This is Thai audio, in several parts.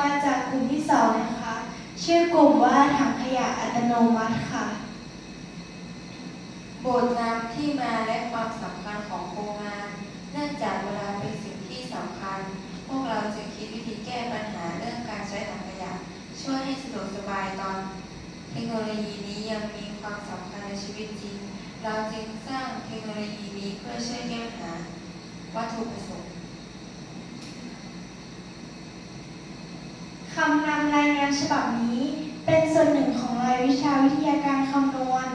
มาจากกลุ่มที่สองนะคะ ชื่อกลุ่มว่าถังขยะอัตโนมัติค่ะ บทนำที่มาและความสำคัญของโครงงาน เนื่องจากเวลาเป็นสิ่งที่สำคัญ พวกเราจะคิดวิธีแก้ปัญหาเรื่องการใช้ถังขยะ ช่วยให้สะดวกสบายตอนเทคโนโลยีนี้ยังมีความสำคัญในชีวิตจริง เราจึงสร้างเทคโนโลยีนี้เพื่อช่วยแก้ปัญหาวัตถุประสงค์ คำนำรายงานฉบับนี้ เป็นส่วนหนึ่งของรายวิชาวิทยาการคำนวณ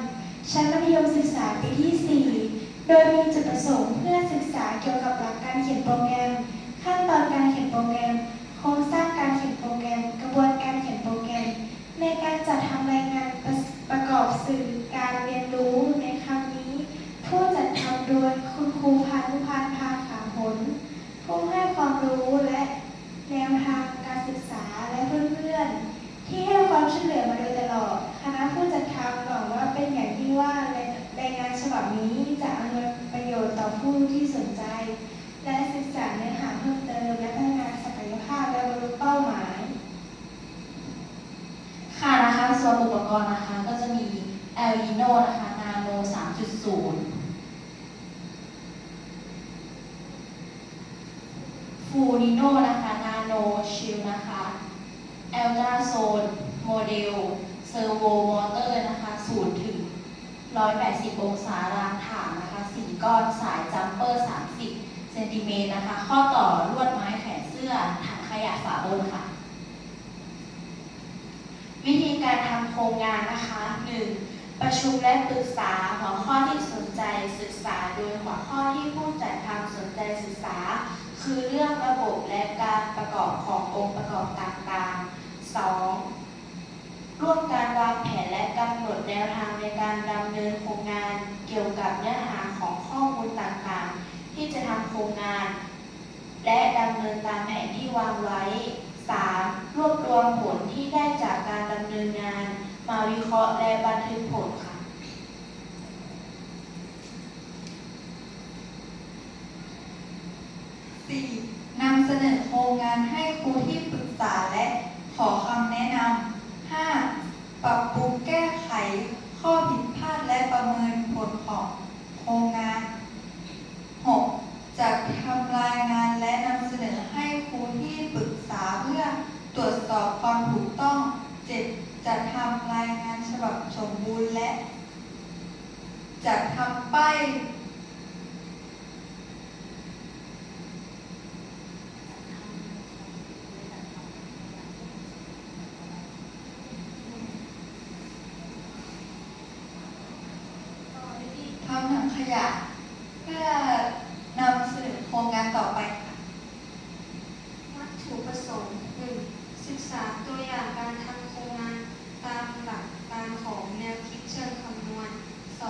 ชั้นมัธยมศึกษาปีที่ 4 โดยมีจุดประสงค์เพื่อศึกษาเกี่ยวกับหลักการเขียนโปรแกรม ขั้นตอนการเขียนโปรแกรม โครงสร้างการเขียนโปรแกรม กระบวนการเขียนโปรแกรม ในการจัดทำรายงานประประกอบสื่อการเรียนรู้ในครั้งนี้ ผู้จัดทำโดยคุณครูพานุพันธ์พาขาผล ผู้ให้ความรู้และแนวทางการศึกษาและเพื่อนๆ ที่ให้ความช่วยเหลือมาโดยตลอด คณะผู้จัดทำหวังว่าเป็นอย่างที่ว่ารายงานฉบับนี้จะอำนวยประโยชน์ต่อผู้ที่สนใจ และศึกษาเนื้อหาเพิ่มเติมและพัฒนาศักยภาพและบรรลุเป้าหมาย ค่ะนะคะส่วนอุ ปกรณ์นะคะก็จะมี El i n o นะคะ Nano 3.0 Full Nino นะคะ Nano Shield นะคะ Ultra Zone Model Servo Motor นะคะ0ถึง180 องศารางฐานนะคะ4ก้อนสายจัมเปอร์ 30 เซนติเมตรนะคะ ข้อต่อลวดไม้แขนเสื้อถังขยะฝาบนค่ะ วิธีการทำโครงงานนะคะ 1. ประชุมและปรึกษาหัวข้อที่สนใจศึกษา โดยหัวข้อที่ผู้จัดทำสนใจศึกษา คือเรื่องระบบและการประกอบขององค์ประกอบต่างๆ 2. ร่วมการวางแผนและกำหนดแนวทางในการดำเนินโครงงานเกี่ยวกับเนื้อหาของข้อมูลต่างๆ ที่จะทำโครงงาน และดำเนินตามแผนที่วางไว้ 3. รวบรวมผล นินงาน มาวิเคราะห์และบันทึกผลค่ะ 4. นำเสนอโครงงานให้ครูที่ปรึกษาและขอคำแนะนำ 5. ปรับปรุงแก้ไข ข้อผิดพลาดและประเมินผลของโครงงาน 6. จัดทำรายงานและนำเสนอให้ครูที่ปรึกษาเพื่อตรวจสอบความถูกต้อง 7. จัดทำรายงานฉบับ สมบูรณ์และจัดทำป้าย ทำถังขยะ เพื่อนำเสนอโครงงานต่อไปค่ะ วัตถุประสงค์ 1. ศึกษาตัวอย่างการทำโครงงานตามหลักการของแนวคิดเชิงคำนวณ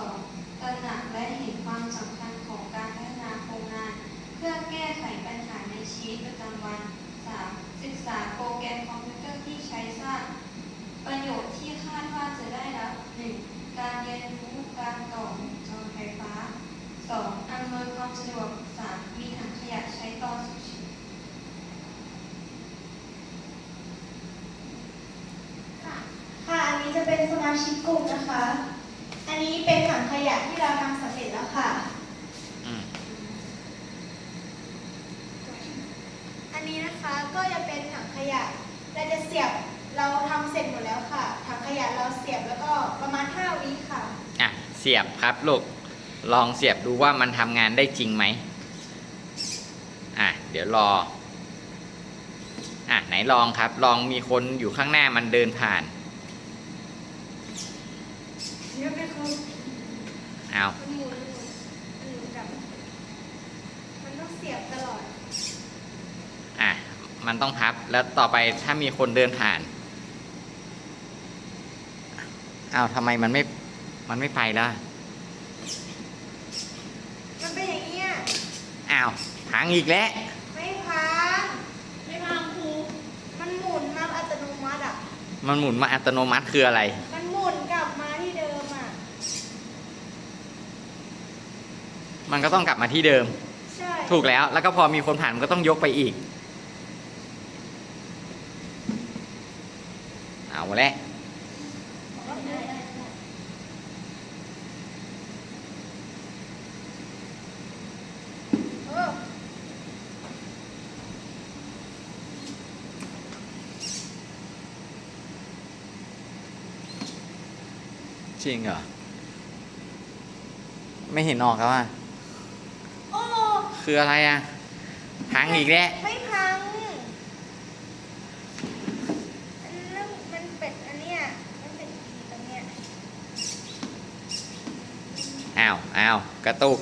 2. ตระหนักและเห็นความสำคัญของการพัฒนาโครงงาน เพื่อแก้ไขปัญหาในชีวิตประจำวัน 3. ศึกษาโปรแกรมคอมพิวเตอร์ที่ใช้สร้าง ประโยชน์ที่คาดว่าจะได้รับ 1. การเรียนรู้การต่อวงจรไฟฟ้า 2. อำนวยความสะดวก 3. มีถังขยะใช้ตอนฉุกเฉินค่ะค่ะ อันนี้จะเป็นสมาชิกกลุ่มนะคะ อันนี้เป็นถังขยะที่เราทำสำเร็จแล้วค่ะอืมอันนี้นะคะก็จะเป็นถังขยะ เราจะเสียบ เราทำเสร็จหมดแล้วค่ะถังขยะเราเสียบแล้วก็ประมาณ 5วิค่ะ อะ เสียบครับลูก ลองเสียบดูว่ามันทำงานได้จริงไหม อะ เดี๋ยวรอ อะ ไหนลองครับ ลองมีคนอยู่ข้างหน้ามันเดินผ่าน เยอะไหมคุณเอามันหมุนหมุนมันหมุนกลับ มันต้องเสียบตลอด อะ มันต้องพับ แล้วต่อไปถ้ามีคนเดินผ่าน อ้าวทำไมมันไม่ มันไม่ไปล่ะ มันเป็นอย่างเงี้ยอ้าวพังอีกแล้ว ไม่พังไม่พังครูมันหมุนมาอัตโนมัติอะ มันหมุนมาอัตโนมัติคืออะไร มันหมุนกลับมาที่เดิมอะ มันก็ต้องกลับมาที่เดิม ใช่ถูกแล้ว แล้วก็พอมีคนผ่านมันก็ต้องยกไปอีก เอาละ จริงเหรอ ไม่เห็นออกแล้วอะ โอ้คืออะไรอะพังอีกแล้วไม่พังอันนั้นมันเป็ดอันเนี้ยมันเป็ดตรงเนี้ยอ้าวอ้าวกระตุก